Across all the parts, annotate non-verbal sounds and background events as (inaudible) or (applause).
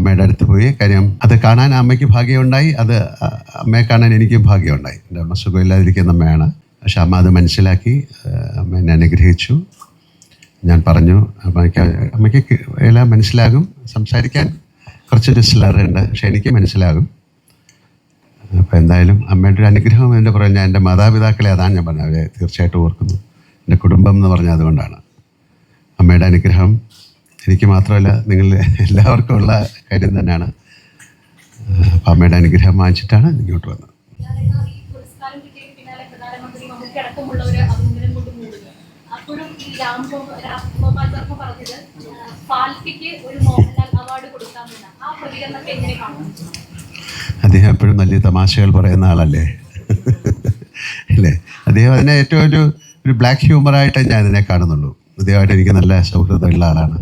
അമ്മയുടെ അടുത്ത് പോയി. കാര്യം അത് കാണാൻ അമ്മയ്ക്ക് ഭാഗ്യമുണ്ടായി. അത് അമ്മയെ കാണാൻ എനിക്കും ഭാഗ്യമുണ്ടായി. എന്റെ അമ്മ സുഖമില്ലാതിരിക്കുന്ന അമ്മയാണ്. പക്ഷെ അമ്മ അത് മനസ്സിലാക്കി അമ്മ എന്നെ അനുഗ്രഹിച്ചു. ഞാൻ പറഞ്ഞു അമ്മയ്ക്ക് അമ്മയ്ക്ക് എല്ലാം മനസ്സിലാകും. സംസാരിക്കാൻ കുറച്ച് ഡിസ്ലറുണ്ട് പക്ഷെ എനിക്ക് മനസ്സിലാകും. അപ്പോൾ എന്തായാലും അമ്മയുടെ ഒരു അനുഗ്രഹം എന്റെ പറയാൻ ഞാൻ എന്റെ മാതാപിതാക്കളെ അതാണ് ഞാൻ പറഞ്ഞത്. അവരെ തീർച്ചയായിട്ടും ഓർക്കുന്നു. എന്റെ കുടുംബം എന്ന് പറഞ്ഞാൽ അതുകൊണ്ടാണ്. അമ്മയുടെ അനുഗ്രഹം എനിക്ക് മാത്രമല്ല നിങ്ങൾ എല്ലാവർക്കും ഉള്ള കാര്യം തന്നെയാണ്. അമ്മയുടെ അനുഗ്രഹം വാങ്ങിച്ചിട്ടാണ് ഇങ്ങോട്ട് വന്നത്. അദ്ദേഹം എപ്പോഴും വലിയ തമാശകൾ പറയുന്ന ആളല്ലേ? അല്ലേ? അദ്ദേഹം അതിനെ ഏറ്റവും ഒരു ഒരു ബ്ലാക്ക് ഹ്യൂമറായിട്ട് ഞാൻ ഇതിനെ കാണുന്നുള്ളൂ. അദ്ദേഹമായിട്ട് എനിക്ക് നല്ല സൗഹൃദമുള്ള ആളാണ്.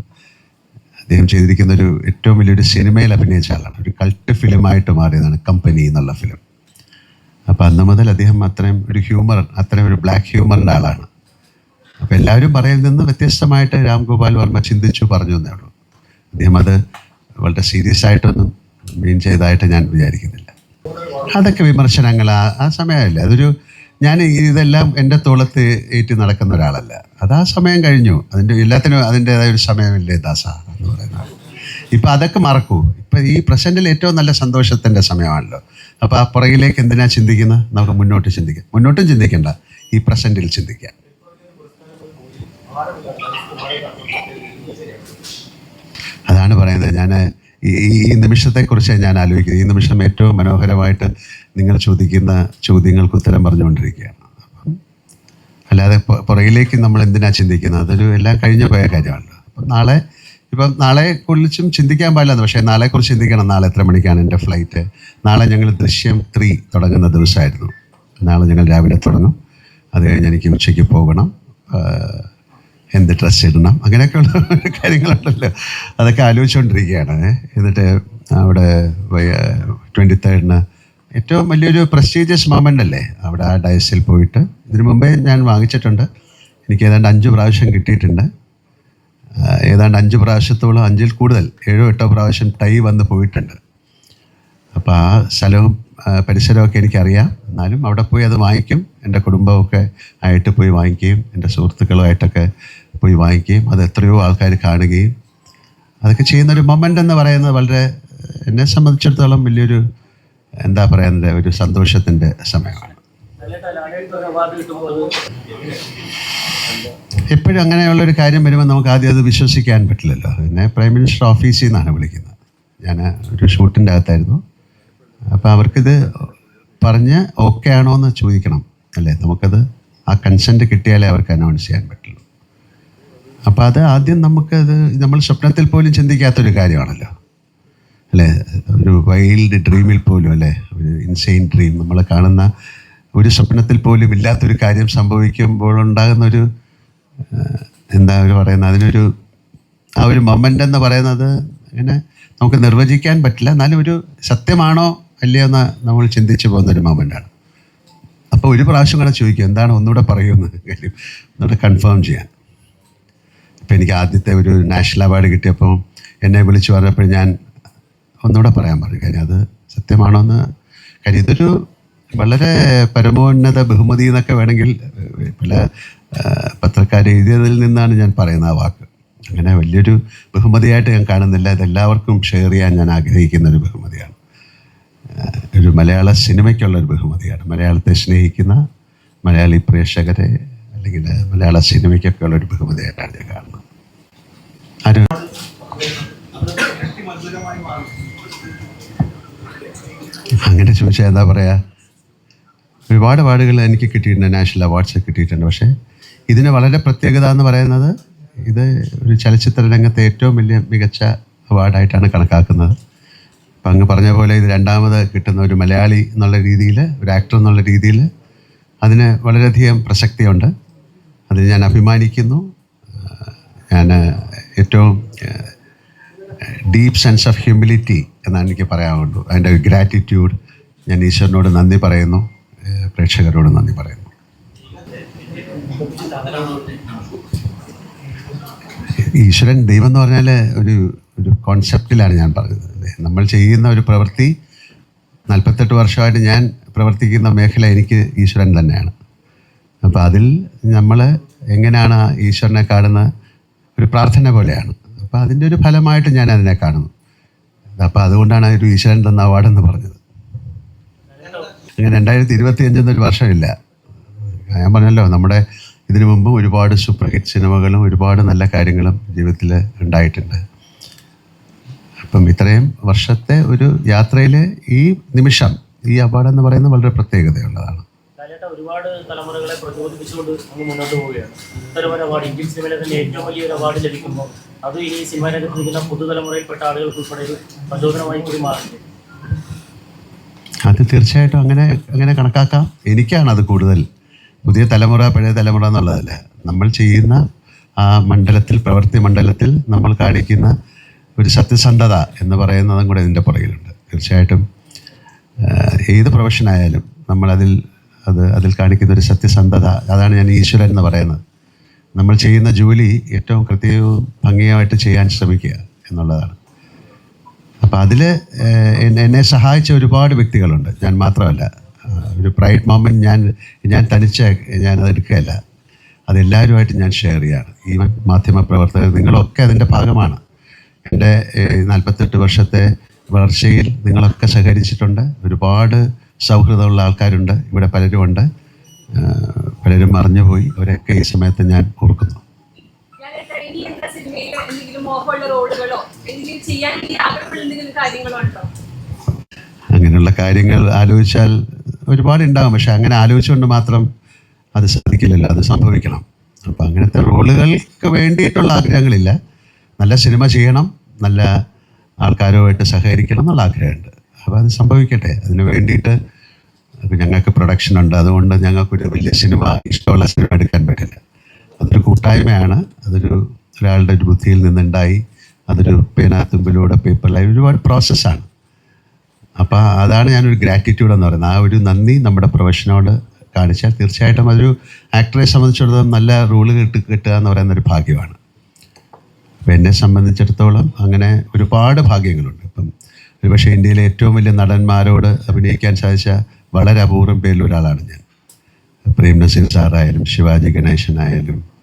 അദ്ദേഹം ചെയ്തിരിക്കുന്ന ഒരു ഏറ്റവും വലിയൊരു സിനിമയിൽ അഭിനയിച്ച ആളാണ്. ഒരു കൾട്ട് ഫിലിമായിട്ട് മാറിയതാണ് കമ്പനി എന്നുള്ള ഫിലിം അപ്പം അന്ന് മുതൽ അദ്ദേഹം അത്രയും ഒരു ഹ്യൂമർ അത്രയും ഒരു ബ്ലാക്ക് ഹ്യൂമറിന്റെ ആളാണ്. അപ്പം എല്ലാവരും പറയിൽ നിന്ന് വ്യത്യസ്തമായിട്ട് രാം ഗോപാൽ വർമ്മ ചിന്തിച്ചു പറഞ്ഞു എന്നേ ഉള്ളൂ. അദ്ദേഹം അത് വളരെ സീരിയസ് ആയിട്ടൊന്നും മീൻ ചെയ്തതായിട്ട് ഞാൻ വിചാരിക്കുന്നില്ല. അതൊക്കെ വിമർശനങ്ങൾ ആ ആ സമയമല്ലേ അതൊരു ഞാൻ ഇതെല്ലാം എന്റെ തോളത്ത് ഏറ്റി നടക്കുന്ന ഒരാളല്ല. അത് ആ സമയം കഴിഞ്ഞു. അതിന്റെ എല്ലാത്തിനും അതിന്റെതായ ഒരു സമയമില്ലേ ദാസ? എന്ന് ഇപ്പം അതൊക്കെ മറക്കൂ. ഇപ്പം ഈ പ്രസന്റിൽ ഏറ്റവും നല്ല സന്തോഷത്തിന്റെ സമയമാണല്ലോ. അപ്പോൾ ആ പുറകിലേക്ക് എന്തിനാ ചിന്തിക്കുന്നത് നമുക്ക് മുന്നോട്ട് ചിന്തിക്കാം. മുന്നോട്ടും ചിന്തിക്കേണ്ട. ഈ പ്രസന്റിൽ ചിന്തിക്കാം. അതാണ് പറയുന്നത്. ഞാൻ ഈ ഈ നിമിഷത്തെക്കുറിച്ച് ഞാൻ ആലോചിക്കുന്നത് ഈ നിമിഷം ഏറ്റവും മനോഹരമായിട്ട് നിങ്ങൾ ചോദിക്കുന്ന ചോദ്യങ്ങൾക്ക് ഉത്തരം പറഞ്ഞുകൊണ്ടിരിക്കുകയാണ്. അല്ലാതെ പുറകിലേക്ക് നമ്മൾ എന്തിനാ ചിന്തിക്കുന്നത്? അതൊരു എല്ലാം കഴിഞ്ഞു പോയ കാര്യമാണല്ലോ. അപ്പം നാളെ ഇപ്പം നാളെ കുറിച്ചും ചിന്തിക്കാൻ പാടില്ല പക്ഷേ നാളെക്കുറിച്ച് ചിന്തിക്കണം. നാളെ എത്ര മണിക്കാണ് എന്റെ ഫ്ലൈറ്റ് നാളെ ഞങ്ങൾ ദൃശ്യം ത്രീ തുടങ്ങുന്ന ദിവസമായിരുന്നു. നാളെ ഞങ്ങൾ രാവിലെ തുടങ്ങും. അത് കഴിഞ്ഞ് എനിക്ക് ഉച്ചയ്ക്ക് പോകണം. എന്ത് ഡ്രസ്സ് ഇടണം? അങ്ങനെയൊക്കെയുള്ള കാര്യങ്ങളുണ്ടല്ലോ. അതൊക്കെ ആലോചിച്ചുകൊണ്ടിരിക്കുകയാണ് എന്നിട്ട് അവിടെ ട്വന്റി തേർഡിന് ഏറ്റവും വലിയൊരു പ്രസ്റ്റീജിയസ് മൊമെന്റ് അല്ലേ? അവിടെ ആ ഡയസിൽ പോയിട്ട്. ഇതിനു മുമ്പേ ഞാൻ വാങ്ങിച്ചിട്ടുണ്ട്. എനിക്ക് ഏതാണ്ട് അഞ്ച് പ്രാവശ്യം കിട്ടിയിട്ടുണ്ട്. ഏതാണ്ട് അഞ്ച് പ്രാവശ്യത്തോളം അഞ്ചിൽ കൂടുതൽ ഏഴോ എട്ടോ പ്രാവശ്യം ടൈ വന്ന് പോയിട്ടുണ്ട്. അപ്പോൾ ആ സ്ഥലവും പരിസരമൊക്കെ എനിക്കറിയാം. എന്നാലും അവിടെ പോയി അത് വാങ്ങിക്കും. എന്റെ കുടുംബമൊക്കെ ആയിട്ട് പോയി വാങ്ങിക്കുകയും എന്റെ സുഹൃത്തുക്കളുമായിട്ടൊക്കെ പോയി വാങ്ങിക്കുകയും അത് എത്രയോ ആൾക്കാർ കാണുകയും അതൊക്കെ ചെയ്യുന്നൊരു മൊമെന്റ് എന്ന് പറയുന്നത് വളരെ എന്നെ സംബന്ധിച്ചിടത്തോളം വലിയൊരു എന്താ പറയുന്നത് ഒരു സന്തോഷത്തിന്റെ സമയമാണ്. എപ്പോഴും അങ്ങനെയുള്ളൊരു കാര്യം വരുമ്പോൾ നമുക്ക് ആദ്യം അത് വിശ്വസിക്കാൻ പറ്റില്ലല്ലോ. എന്നെ പ്രൈം മിനിസ്റ്റർ ഓഫീസിൽ നിന്നാണ് വിളിക്കുന്നത്. ഞാൻ ഒരു ഷൂട്ടിന്റെ അകത്തായിരുന്നു. അപ്പോൾ അവർക്കിത് പറഞ്ഞ് ഓക്കെ ആണോ എന്ന് ചോദിക്കണം അല്ലേ? നമുക്കത് ആ കൺസെന്റ് കിട്ടിയാലേ അവർക്ക് അനൗൺസ് ചെയ്യാൻ പറ്റുള്ളൂ. അപ്പോൾ അത് ആദ്യം നമുക്കത് നമ്മൾ സ്വപ്നത്തിൽ പോലും ചിന്തിക്കാത്തൊരു കാര്യമാണല്ലോ. അല്ലേ? ഒരു വൈൽഡ് ഡ്രീമിൽ പോലും അല്ലേ? ഒരു ഇൻസെയിൻ ഡ്രീം നമ്മൾ കാണുന്ന ഒരു സ്വപ്നത്തിൽ പോലും ഇല്ലാത്തൊരു കാര്യം സംഭവിക്കുമ്പോൾ ഉണ്ടാകുന്ന ഒരു എന്താ അവർ പറയുന്നത്? അതിനൊരു ആ ഒരു മൊമെന്റ് എന്ന് പറയുന്നത് അങ്ങനെ നമുക്ക് നിർവചിക്കാൻ പറ്റില്ല. എന്നാലും ഒരു സത്യമാണോ അല്ലയോ എന്ന് നമ്മൾ ചിന്തിച്ചു പോകുന്ന ഒരു മൊമെന്റാണ് അപ്പോൾ ഒരു പ്രാവശ്യം കൂടെ ചോദിക്കും എന്താണ് ഒന്നുകൂടെ പറയുമെന്ന് കാര്യം. ഒന്നുകൂടെ കൺഫേം ചെയ്യാൻ. ഇപ്പം എനിക്ക് ആദ്യത്തെ ഒരു നാഷണൽ അവാർഡ് കിട്ടിയപ്പോൾ എന്നെ വിളിച്ചു പറഞ്ഞപ്പോൾ ഞാൻ ഒന്നുകൂടെ പറയാൻ പറഞ്ഞു. കാര്യം അത് സത്യമാണോ എന്ന് കാര്യം ഇതൊരു വളരെ പരമോന്നത ബഹുമതി എന്നൊക്കെ വേണമെങ്കിൽ പല പത്രക്കാർ എഴുതിയതിൽ നിന്നാണ് ഞാൻ പറയുന്ന ആ വാക്ക്. അങ്ങനെ വലിയൊരു ബഹുമതിയായിട്ട് ഞാൻ കാണുന്നില്ല. ഇതെല്ലാവർക്കും ഷെയർ ചെയ്യാൻ ഞാൻ ആഗ്രഹിക്കുന്ന ഒരു ബഹുമതിയാണ്. ഒരു മലയാള സിനിമയ്ക്കുള്ള ഒരു ബഹുമതിയാണ്. മലയാളത്തെ സ്നേഹിക്കുന്ന മലയാളി പ്രേക്ഷകരെ അല്ലെങ്കിൽ മലയാള സിനിമയ്ക്കൊക്കെ ഉള്ള ഒരു ബഹുമതിയായിട്ടാണ് ഞാൻ കാണുന്നത്. ആരും? അങ്ങനെ ചോദിച്ചാൽ എന്താ പറയുക ഒരുപാട് അവാർഡുകൾ എനിക്ക് കിട്ടിയിട്ടുണ്ട് നാഷണൽ അവാർഡ്സ് കിട്ടിയിട്ടുണ്ട്. പക്ഷേ ഇതിന് വളരെ പ്രത്യേകത എന്ന് പറയുന്നത് ഇത് ഒരു ചലച്ചിത്ര രംഗത്തെ ഏറ്റവും വലിയ മികച്ച അവാർഡായിട്ടാണ് കണക്കാക്കുന്നത്. അപ്പം അങ്ങ് പറഞ്ഞ പോലെ ഇത് രണ്ടാമത് കിട്ടുന്ന ഒരു മലയാളി എന്നുള്ള രീതിയിൽ ഒരു ആക്ടർ എന്നുള്ള രീതിയിൽ അതിന് വളരെയധികം പ്രസക്തിയുണ്ട്. അതിന് ഞാൻ അഭിമാനിക്കുന്നു. ഞാൻ ഏറ്റവും ഡീപ്പ് സെൻസ് ഓഫ് ഹ്യൂമിലിറ്റി എന്നാണ് എനിക്ക് പറയാവുള്ളൂ അതിന്റെ ഗ്രാറ്റിറ്റ്യൂഡ് ഞാൻ ഈശ്വരനോട് നന്ദി പറയുന്നു. പ്രേക്ഷകരോട് നന്ദി പറയുന്നു. ഈശ്വരൻ ദൈവം എന്ന് പറഞ്ഞാൽ ഒരു ഒരു കോൺസെപ്റ്റിലാണ് ഞാൻ പറഞ്ഞത്? നമ്മൾ ചെയ്യുന്ന ഒരു പ്രവൃത്തി നാൽപ്പത്തെട്ട് വർഷമായിട്ട് ഞാൻ പ്രവർത്തിക്കുന്ന മേഖല എനിക്ക് ഈശ്വരൻ തന്നെയാണ്. അപ്പോൾ അതിൽ നമ്മൾ എങ്ങനെയാണ് ഈശ്വരനെ കാണുന്ന ഒരു പ്രാർത്ഥന പോലെയാണ്. അപ്പോൾ അതിന്റെ ഒരു ഫലമായിട്ട് ഞാൻ അതിനെ കാണുന്നു. അപ്പോൾ അതുകൊണ്ടാണ് ഒരു ഈശ്വരൻ തന്ന അവാർഡെന്ന് പറഞ്ഞത്. രണ്ടായിരത്തി ഇരുപത്തി അഞ്ചെന്നൊരു വർഷമില്ല. ഞാൻ പറഞ്ഞല്ലോ നമ്മുടെ ഇതിനു മുമ്പ് ഒരുപാട് സൂപ്പർ ഹിറ്റ് സിനിമകളും ഒരുപാട് നല്ല കാര്യങ്ങളും ജീവിതത്തിൽ ഉണ്ടായിട്ടുണ്ട്. അപ്പം ഇത്രയും വർഷത്തെ ഒരു യാത്രയിൽ ഈ നിമിഷം ഈ അവാർഡ് എന്ന് പറയുന്നത് വളരെ പ്രത്യേകതയുള്ളതാണ്. ഒരുപാട് തലമുറകളെ പ്രചോദിപ്പിച്ചുകൊണ്ട് അങ്ങ് മുന്നോട്ട് പോവുകയാണ്. ഇത്തരം ഒരു അവാർഡ് ഇന്ത്യൻ സിനിമയിലെ തന്നെ ഏറ്റവും വലിയൊരു അവാർഡ് ലഭിക്കുമ്പോൾ അത് ഇനി സിനിമാ രംഗത്ത് നിൽക്കുന്ന പുതുതലമുറയിൽപ്പെട്ട ആളുകൾക്ക് ഉൾപ്പെടെ ഒരു പ്രചോദനമായി കൂടി മാറില്ലേ അത് തീർച്ചയായിട്ടും അങ്ങനെ അങ്ങനെ കണക്കാക്കാം. എനിക്കാണ് അത് കൂടുതൽ. പുതിയ തലമുറ പഴയ തലമുറ എന്നുള്ളതല്ല. നമ്മൾ ചെയ്യുന്ന ആ മണ്ഡലത്തിൽ പ്രവൃത്തി മണ്ഡലത്തിൽ നമ്മൾ കാണിക്കുന്ന ഒരു സത്യസന്ധത എന്ന് പറയുന്നതും കൂടെ ഇതിന്റെ പുറകിലുണ്ട്. തീർച്ചയായിട്ടും ഏത് പ്രൊഫഷനായാലും നമ്മളതിൽ അത് അതിൽ കാണിക്കുന്ന ഒരു സത്യസന്ധത അതാണ് ഞാൻ ഈശ്വരൻ എന്ന് പറയുന്നത്. നമ്മൾ ചെയ്യുന്ന ജോലി ഏറ്റവും കൃത്യവും ഭംഗിയായിട്ട് ചെയ്യാൻ ശ്രമിക്കുക എന്നുള്ളതാണ്. അപ്പോൾ അതിൽ എന്നെ സഹായിച്ച ഒരുപാട് വ്യക്തികളുണ്ട്. ഞാൻ മാത്രമല്ല. ഒരു പ്രൈഡ് മൊമെന്റ് ഞാൻ ഞാൻ തനിച്ച ഞാൻ അതെടുക്കുകയല്ല അതെല്ലാവരുമായിട്ട് ഞാൻ ഷെയർ ചെയ്യാണ്. ഈ മാധ്യമ പ്രവർത്തകർ നിങ്ങളൊക്കെ അതിന്റെ ഭാഗമാണ്. എന്റെ നാൽപ്പത്തെട്ട് വർഷത്തെ വളർച്ചയിൽ നിങ്ങളൊക്കെ സഹകരിച്ചിട്ടുണ്ട്. ഒരുപാട് സൗഹൃദമുള്ള ആൾക്കാരുണ്ട്. ഇവിടെ പലരുമുണ്ട്. പലരും മറിഞ്ഞുപോയി. അവരൊക്കെ ഈ സമയത്ത് ഞാൻ ഓർക്കുന്നു. ചെയ്യാൻ അങ്ങനെയുള്ള കാര്യങ്ങൾ ആലോചിച്ചാൽ ഒരുപാട് ഉണ്ടാകും. പക്ഷെ അങ്ങനെ ആലോചിച്ചുകൊണ്ട് മാത്രം അത് സാധിക്കില്ലല്ലോ. അത് സംഭവിക്കണം. അപ്പം അങ്ങനത്തെ റോളുകൾക്ക് വേണ്ടിയിട്ടുള്ള ആഗ്രഹങ്ങളില്ല. നല്ല സിനിമ ചെയ്യണം. നല്ല ആൾക്കാരുമായിട്ട് സഹകരിക്കണം എന്നുള്ള ആഗ്രഹമുണ്ട്. അപ്പോൾ അത് സംഭവിക്കട്ടെ. അതിന് വേണ്ടിയിട്ട് ഞങ്ങൾക്ക് പ്രൊഡക്ഷൻ ഉണ്ട്. അതുകൊണ്ട് ഞങ്ങൾക്കൊരു വലിയ സിനിമ ഇഷ്ടമുള്ള സിനിമ എടുക്കാൻ പറ്റില്ല. അതൊരു കൂട്ടായ്മയാണ്. അതൊരു ഒരാളുടെ ഒരു ബുദ്ധിയിൽ നിന്നുണ്ടായി. അതൊരു പേനാത്തുമ്പിലൂടെ പേപ്പറിലായി ഒരുപാട് പ്രോസസ്സാണ് അപ്പോൾ അതാണ് ഞാനൊരു ഗ്രാറ്റിറ്റ്യൂഡ് എന്ന് പറയുന്നത്. ആ ഒരു നന്ദി നമ്മുടെ പ്രൊഫഷനോട് കാണിച്ചാൽ തീർച്ചയായിട്ടും അതൊരു ആക്ടറെ സംബന്ധിച്ചിടത്തോളം നല്ല റൂൾ കിട്ടി കിട്ടുക എന്ന് പറയുന്ന ഒരു ഭാഗ്യമാണ്. അപ്പം എന്നെ സംബന്ധിച്ചിടത്തോളം അങ്ങനെ ഒരുപാട് ഭാഗ്യങ്ങളുണ്ട്. ഇപ്പം ഒരുപക്ഷെ ഇന്ത്യയിലെ ഏറ്റവും വലിയ നടന്മാരോട് അഭിനയിക്കാൻ സാധിച്ച വളരെ അപൂർവം പേരിൽ ഒരാളാണ് ഞാൻ. പ്രേം നസീർ സാറായാലും ശിവാജി ഗണേശനായാലും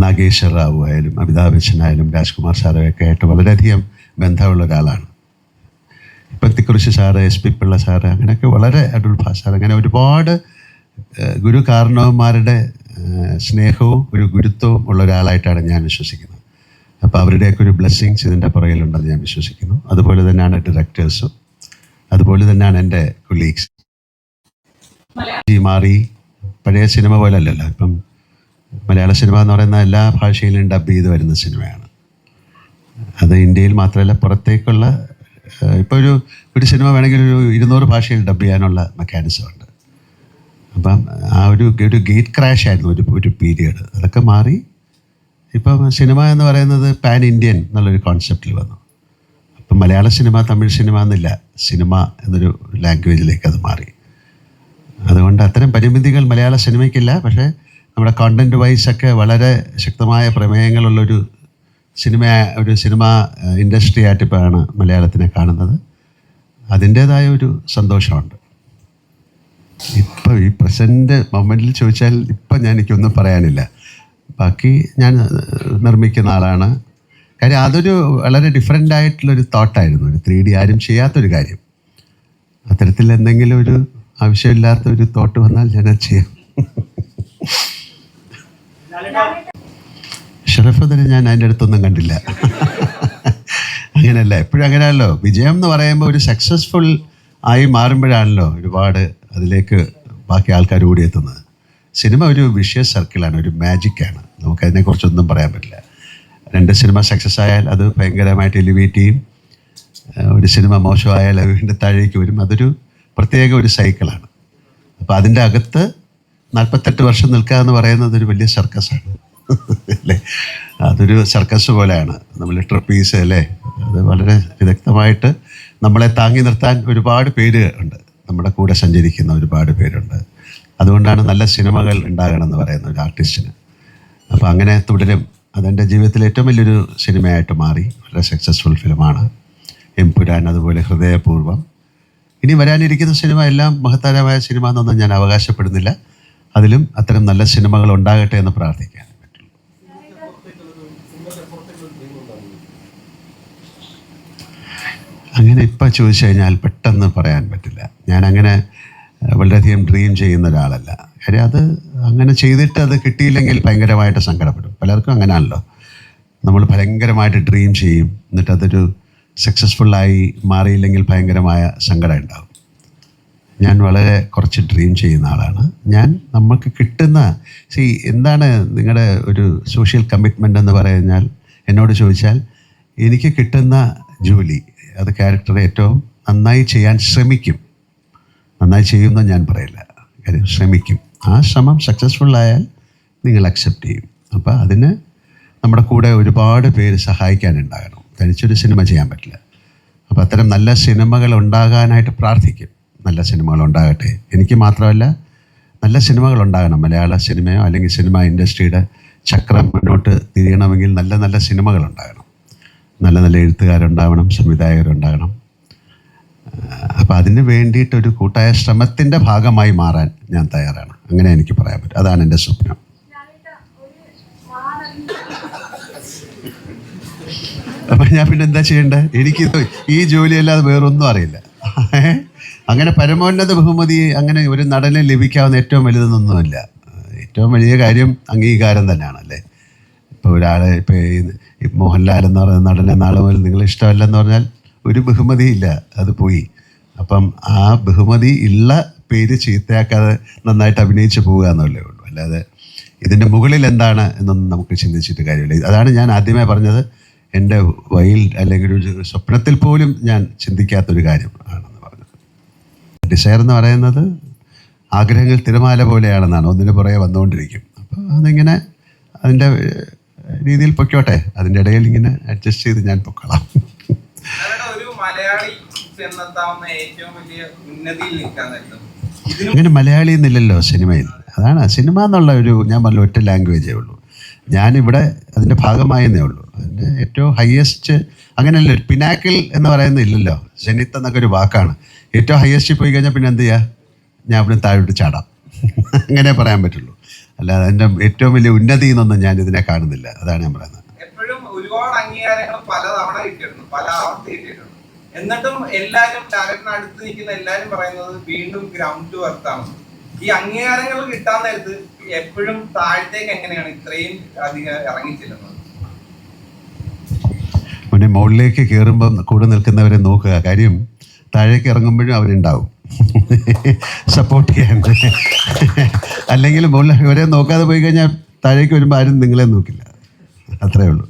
നാഗേശ്വർ റാവു ആയാലും അമിതാഭ് ബച്ചനായാലും രാജ്കുമാർ സാറൊക്കെ ആയിട്ട് വളരെയധികം ബന്ധമുള്ള ഒരാളാണ്. ഇപ്പം Thikkurissy sir S P Pillai sir അങ്ങനെയൊക്കെ വളരെ അടൂൾ ഭാഷ അങ്ങനെ ഒരുപാട് ഗുരു കാരണവന്മാരുടെ സ്നേഹവും ഒരു ഗുരുത്വവും ഉള്ള ഒരാളായിട്ടാണ് ഞാൻ വിശ്വസിക്കുന്നത്. അപ്പോൾ അവരുടെയൊക്കെ ഒരു ബ്ലെസ്സിങ്സ് ഇതിന്റെ പുറകിലുണ്ടെന്ന് ഞാൻ വിശ്വസിക്കുന്നു. അതുപോലെ തന്നെയാണ് ഡയറക്ടേഴ്സും. അതുപോലെ തന്നെയാണ് എന്റെ കൊളീഗ്സ്. മാറി പഴയ സിനിമ പോലെ അല്ലല്ലോ ഇപ്പം മലയാള സിനിമ എന്ന് പറയുന്ന എല്ലാ ഭാഷയിലും ഡബ് ചെയ്ത് വരുന്ന സിനിമയാണ്. അത് ഇന്ത്യയിൽ മാത്രമല്ല പുറത്തേക്കുള്ള ഇപ്പോൾ ഒരു ഒരു സിനിമ വേണമെങ്കിൽ ഒരു ഇരുന്നൂറ് ഭാഷയിൽ ഡബ് ചെയ്യാനുള്ള മെക്കാനിസം ഉണ്ട്. അപ്പം ആ ഒരു ഒരു ഗേറ്റ് ക്രാഷ് ആയിരുന്നു ഒരു ഒരു പീരിയഡ് അതൊക്കെ മാറി. ഇപ്പം സിനിമ എന്ന് പറയുന്നത് പാൻ ഇന്ത്യൻ എന്നുള്ളൊരു കോൺസെപ്റ്റിൽ വന്നു. അപ്പം മലയാള സിനിമ തമിഴ് സിനിമ എന്നില്ല സിനിമ എന്നൊരു ലാംഗ്വേജിലേക്ക് അത് മാറി. അതുകൊണ്ട് അത്തരം പരിമിതികൾ മലയാള സിനിമയ്ക്കില്ല പക്ഷേ നമ്മുടെ കണ്ടന്റ് വൈസ് ഒക്കെ വളരെ ശക്തമായ പ്രമേയങ്ങളുള്ളൊരു സിനിമ ഒരു സിനിമ ഇൻഡസ്ട്രി ആയിട്ട് ആയിട്ടിപ്പോഴാണ് മലയാളത്തിനെ കാണുന്നത്. അതിന്റേതായ ഒരു സന്തോഷമുണ്ട്. ഇപ്പോൾ ഈ പ്രസന്റ് മൊമെന്റിൽ ചോദിച്ചാൽ ഇപ്പം ഞാൻ എനിക്കൊന്നും പറയാനില്ല. ബാക്കി ഞാൻ നിർമ്മിക്കുന്ന ആളാണ്. കാര്യം അതൊരു വളരെ ഡിഫറെന്റ് ആയിട്ടുള്ളൊരു തോട്ടായിരുന്നു ഒരു ത്രീ ഡി ആരും ചെയ്യാത്തൊരു കാര്യം. അത്തരത്തിൽ എന്തെങ്കിലും ഒരു ആവശ്യമില്ലാത്ത ഒരു തോട്ട് വന്നാൽ ഞാനത് ചെയ്യാം. ഷറഫുദ്ദീനെ ഞാൻ അതിന്റെ അടുത്തൊന്നും കണ്ടില്ല. അങ്ങനെയല്ല എപ്പോഴും അങ്ങനെയല്ലോ വിജയം എന്ന് പറയുമ്പോൾ ഒരു സക്സസ്ഫുൾ ആയി മാറുമ്പോഴാണല്ലോ ഒരുപാട് അതിലേക്ക് ബാക്കി ആൾക്കാർ കൂടി എത്തുന്നത്. സിനിമ ഒരു വിഷയ സർക്കിളാണ് ഒരു മാജിക്കാണ് നമുക്കതിനെക്കുറിച്ചൊന്നും പറയാൻ പറ്റില്ല. രണ്ട് സിനിമ സക്സസ് ആയാൽ അത് ഭയങ്കരമായിട്ട് എലിവേറ്റ് ചെയ്യും. ഒരു സിനിമ മോശമായാൽ അത് വീണ്ടും താഴേക്ക് വരും. അതൊരു പ്രത്യേക ഒരു സൈക്കിളാണ് അപ്പോൾ അതിന്റെ അകത്ത് നാൽപ്പത്തെട്ട് വർഷം നിൽക്കുക എന്ന് പറയുന്നത് ഒരു വലിയ സർക്കസാണ്. അല്ലേ? അതൊരു സർക്കസ് പോലെയാണ്. നമ്മൾ ട്രപ്പീസ് അല്ലേ? അത് വളരെ വിദഗ്ധമായിട്ട് നമ്മളെ താങ്ങി നിർത്താൻ ഒരുപാട് പേര് ഉണ്ട്. നമ്മുടെ കൂടെ സഞ്ചരിക്കുന്ന ഒരുപാട് പേരുണ്ട്. അതുകൊണ്ടാണ് നല്ല സിനിമകൾ ഉണ്ടാകണം എന്ന് പറയുന്ന ഒരു ആർട്ടിസ്റ്റിന്. അപ്പോൾ അങ്ങനെ തുടരും. അതെന്റെ ജീവിതത്തിലെ ഏറ്റവും വലിയൊരു സിനിമയായിട്ട് മാറി. വളരെ സക്സസ്ഫുൾ ഫിലിമാണ് എംപുരാൻ അതുപോലെ ഹൃദയപൂർവം ഇനി വരാനിരിക്കുന്ന സിനിമ എല്ലാം മഹത്തരമായ സിനിമ എന്നൊന്നും ഞാൻ അവകാശപ്പെടുന്നില്ല. അതിലും അത്തരം നല്ല സിനിമകൾ ഉണ്ടാകട്ടെ എന്ന് പ്രാർത്ഥിക്കാൻ പറ്റുള്ളൂ അങ്ങനെ ഇപ്പം ചോദിച്ചു കഴിഞ്ഞാൽ പെട്ടെന്ന് പറയാൻ പറ്റില്ല. ഞാൻ അങ്ങനെ വളരെയധികം ഡ്രീം ചെയ്യുന്ന ഒരാളല്ല. കാര്യം അത് അങ്ങനെ ചെയ്തിട്ട് അത് കിട്ടിയില്ലെങ്കിൽ ഭയങ്കരമായിട്ട് സങ്കടപ്പെടും. പലർക്കും അങ്ങനെയാണല്ലോ. നമ്മൾ ഭയങ്കരമായിട്ട് ഡ്രീം ചെയ്യും. എന്നിട്ട് അതൊരു സക്സസ്ഫുള്ളായി മാറിയില്ലെങ്കിൽ ഭയങ്കരമായ സങ്കടം ഉണ്ടാകും ഞാൻ വളരെ കുറച്ച് ഡ്രീം ചെയ്യുന്ന ആളാണ്. ഞാൻ നമുക്ക് കിട്ടുന്ന സി എന്താണ് നിങ്ങളുടെ ഒരു സോഷ്യൽ കമ്മിറ്റ്മെന്റ് എന്ന് പറഞ്ഞാൽ? എന്നോട് ചോദിച്ചാൽ എനിക്ക് കിട്ടുന്ന ജോലി അത് ക്യാരക്ടർ ഏറ്റവും നന്നായി ചെയ്യാൻ ശ്രമിക്കും. നന്നായി ചെയ്യുമെന്ന് ഞാൻ പറയില്ല. കാര്യം ശ്രമിക്കും. ആ ശ്രമം സക്സസ്ഫുൾ ആയാൽ നിങ്ങൾ അക്സെപ്റ്റ് ചെയ്യും. അപ്പോൾ അതിന് നമ്മുടെ കൂടെ ഒരുപാട് പേര് സഹായിക്കാനുണ്ടാകണം തനിച്ചൊരു സിനിമ ചെയ്യാൻ പറ്റില്ല. അപ്പോൾ അത്തരം നല്ല സിനിമകൾ ഉണ്ടാകാനായിട്ട് പ്രാർത്ഥിക്കും. നല്ല സിനിമകൾ ഉണ്ടാകട്ടെ എനിക്ക് മാത്രമല്ല നല്ല സിനിമകൾ ഉണ്ടാകണം മലയാള സിനിമയോ അല്ലെങ്കിൽ സിനിമ ഇൻഡസ്ട്രിയുടെ ചക്രം മുന്നോട്ട് തിരിയണമെങ്കിൽ നല്ല നല്ല സിനിമകൾ ഉണ്ടാകണം നല്ല നല്ല എഴുത്തുകാരുണ്ടാവണം സംവിധായകരുണ്ടാകണം. അപ്പോൾ അതിന് വേണ്ടിയിട്ടൊരു കൂട്ടായ ശ്രമത്തിന്റെ ഭാഗമായി മാറാൻ ഞാൻ തയ്യാറാണ്. അങ്ങനെ എനിക്ക് പറയാൻ പറ്റും. അതാണ് എന്റെ സ്വപ്നം. അപ്പം ഞാൻ പിന്നെ എന്താ ചെയ്യേണ്ടത്? എനിക്കിത് ഈ ജോലിയല്ലാതെ വേറൊന്നും അറിയില്ല. അങ്ങനെ പരമോന്നത ബഹുമതി അങ്ങനെ ഒരു നടന് ലഭിക്കാവുന്ന ഏറ്റവും വലുതെന്നൊന്നുമില്ല. ഏറ്റവും വലിയ കാര്യം അംഗീകാരം തന്നെയാണല്ലേ? ഇപ്പോൾ ഒരാളെ ഇപ്പോൾ ഈ മോഹൻലാൽ എന്ന് പറയുന്ന നടനെ നാളെ മുതൽ നിങ്ങൾ ഇഷ്ടമല്ലെന്ന് പറഞ്ഞാൽ ഒരു ബഹുമതി ഇല്ല അത് പോയി. അപ്പം ആ ബഹുമതി ഉള്ള പേര് ചീത്തയാക്കാതെ നന്നായിട്ട് അഭിനയിച്ച് പോവുക എന്നല്ലേ ഉള്ളൂ. അല്ലാതെ ഇതിന്റെ മുകളിൽ എന്താണ് എന്നൊന്നും നമുക്ക് ചിന്തിച്ചിട്ട് കാര്യമില്ല. അതാണ് ഞാൻ ആദ്യമേ പറഞ്ഞത്. എന്റെ വൈൽഡ് അല്ലെങ്കിൽ ഒരു സ്വപ്നത്തിൽ പോലും ഞാൻ ചിന്തിക്കാത്തൊരു കാര്യം. ഡിസയർ എന്ന് പറയുന്നത് ആഗ്രഹങ്ങൾ തിരമാല പോലെയാണെന്നാണ്. ഒന്നിന് പുറകെ വന്നുകൊണ്ടിരിക്കും. അപ്പോൾ അതിങ്ങനെ അതിന്റെ രീതിയിൽ പൊയ്ക്കോട്ടെ. അതിന്റെ ഇടയിൽ ഇങ്ങനെ അഡ്ജസ്റ്റ് ചെയ്ത് ഞാൻ പൊക്കോളാം. അങ്ങനെ മലയാളി എന്നില്ലല്ലോ സിനിമയിൽ. അതാണ് സിനിമ എന്നുള്ള ഒരു ഞാൻ പറഞ്ഞ ഒറ്റ ലാംഗ്വേജേ ഉള്ളൂ. ഞാനിവിടെ അതിന്റെ ഭാഗമായെന്നേ ഉള്ളൂ. അതിന്റെ ഏറ്റവും ഹയസ്റ്റ് അങ്ങനെയല്ല പിനാക്കിൾ എന്ന് പറയുന്നത് ഇല്ലല്ലോ. ജനിത്ത് എന്നൊക്കെ ഒരു വാക്കാണ്. ഏറ്റവും ഹയസ്റ്റിൽ പോയി കഴിഞ്ഞാൽ പിന്നെ എന്ത് ചെയ്യുക ഞാൻ അവിടെ താഴോട്ട് ചാടാം. (laughs) അങ്ങനെ പറയാൻ പറ്റുള്ളൂ. അല്ലാതെ എന്റെ ഏറ്റവും വലിയ ഉന്നതി എന്നൊന്നും ഞാൻ ഇതിനെ കാണുന്നില്ല. അതാണ് ഞാൻ പറയുന്നത്. ഒരുപാട് അംഗീകാരങ്ങൾ പലതവണ കിട്ടിയിട്ടുണ്ട്. പല ആവർത്തി കിട്ടിയിട്ടുണ്ട്. എന്നിട്ടും എല്ലാരും ടാലന്റിന് അടുത്ത് നിൽക്കുന്ന എല്ലാരും പറയുന്നത് വീണ്ടും ഗ്രൗണ്ട് എർത്ത് ഈ അംഗീകാരങ്ങൾ കിട്ടാൻ നേരത്ത് എപ്പോഴും താഴത്തേക്ക് എങ്ങനെയാണ്? ഇത്രയും അധികം ഇറങ്ങിച്ചെല്ലുന്നത്. പിന്നെ മുകളിലേക്ക് കയറുമ്പം കൂടെ നിൽക്കുന്നവരെ നോക്കുക. കാര്യം താഴേക്ക് ഇറങ്ങുമ്പോഴും അവരുണ്ടാവും. സപ്പോർട്ട് ചെയ്യാൻ. അല്ലെങ്കിൽ മുകളിൽ ഇവരെ നോക്കാതെ പോയി കഴിഞ്ഞാൽ താഴേക്ക് വരുമ്പോൾ ആരും നിങ്ങളെ നോക്കില്ല. അത്രേ ഉള്ളൂ.